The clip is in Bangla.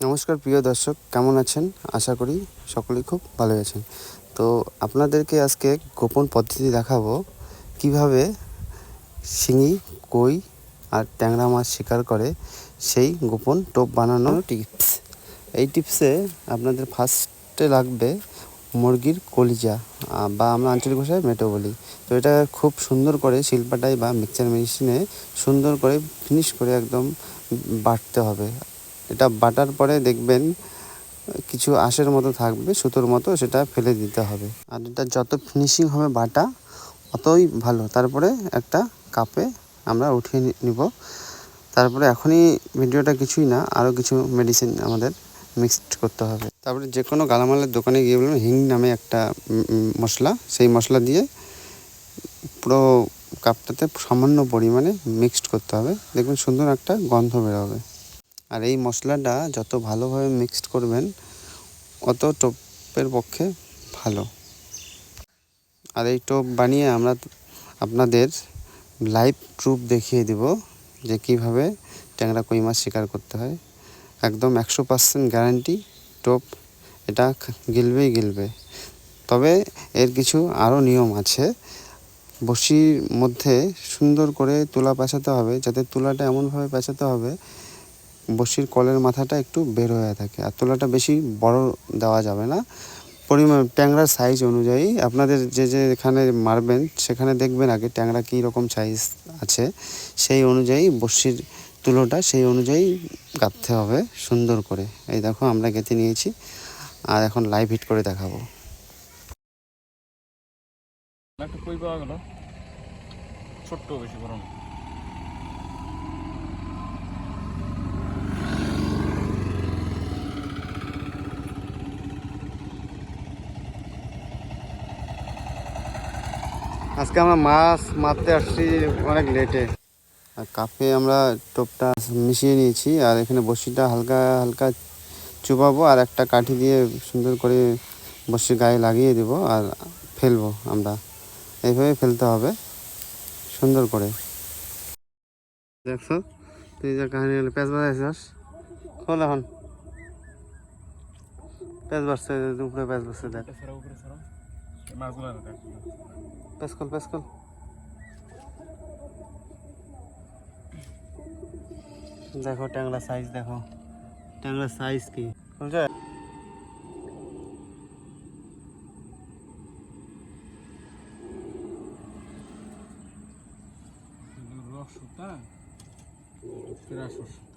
নমস্কার প্রিয় দর্শক কেমন আছেন? আশা করি সকলেই খুব ভালো আছেন। তো আপনাদেরকে আজকে গোপন পদ্ধতি দেখাবো কীভাবে শিঙি কই আর ট্যাংরা মাছ শিকার করে সেই গোপন টোপ বানানোর টিপস এই টিপসে আপনাদের ফার্স্টে লাগবে মুরগির কলিজা বা আমরা আঞ্চলিক ভাষায় মেটো বলি। তো এটা খুব সুন্দর করে শিল্পাটাই বা মিক্সচার মেশিনে সুন্দর করে ফিনিশ করে একদম বাটতে হবে। এটা বাটার পরে দেখবেন কিছু আঁশের মতো থাকবে, সুতোর মতো, সেটা ফেলে দিতে হবে। আর এটা যত ফিনিশিং হবে বাটা, অতই ভালো। তারপরে একটা কাপে আমরা উঠিয়ে নিব। তারপরে এখনই ভিডিওটা কিছুই না, আরও কিছু মেডিসিন আমাদের মিক্সড করতে হবে। তারপরে যে কোনো গালামালের দোকানে গিয়ে বলবেন হিং নামে একটা মশলা, সেই মশলা দিয়ে পুরো কাপটাতে সামান্য পরিমাণে মিক্সড করতে হবে। দেখবেন সুন্দর একটা গন্ধ বেরোবে। আর এই মশলাটা যত ভালোভাবে মিক্সড করবেন, অত টোপের পক্ষে ভালো। আর এই টোপ বানিয়ে আমরা আপনাদের লাইভ প্রুফ দেখিয়ে দিব যে কীভাবে ট্যাংরা কই মাছ শিকার করতে হয়। একদম একশো পার্সেন্ট গ্যারান্টি টোপ এটা গিলবেই গিলবে। তবে এর কিছু আরও নিয়ম আছে। বসির মধ্যে সুন্দর করে তুলা পেঁচাতে হবে, যাতে তুলাটা এমনভাবে পেঁচাতে হবে বসির কলের মাথাটা একটু বের হয়ে থাকে। আর তোলাটা বেশি বড় দেওয়া যাবে না। পরিমাণ, ট্যাংরার সাইজ অনুযায়ী আপনাদের যে যে এখানে মারবেন, সেখানে দেখবেন আগে ট্যাংরা কী রকম সাইজ আছে। সেই অনুযায়ী বসির তুলোটা সেই অনুযায়ী গাঁথতে হবে সুন্দর করে। এই দেখো, আমরা গেঁথে নিয়েছি। আর এখন লাইভ হিট করে দেখাবো। ছোট্ট বেশি বড় আজকে আমরা মাছ মারতে আসছি অনেক লেটে আর কাপে আমরা টোপটা মিশিয়ে নিয়েছি, আর এখানে বসিটা হালকা হালকা চুপাবো আর একটা কাঠি দিয়ে সুন্দর করে বসির গায়ে লাগিয়ে দেবো, আর ফেলব আমরা। এইভাবে ফেলতে হবে, সুন্দর করে। দেখছ? তুই যে কাহিনী হলে পেঁচ বাজাইছিস খোল এখন। পেঁচ বাজছে উপরে পেঁচ বাজছে দেখ। মাছগুলো না দেখ। ট্যাংরা সাইজ দেখো। ট্যাংরা সাইজ কি? বুঝছ রস সুতা সরষে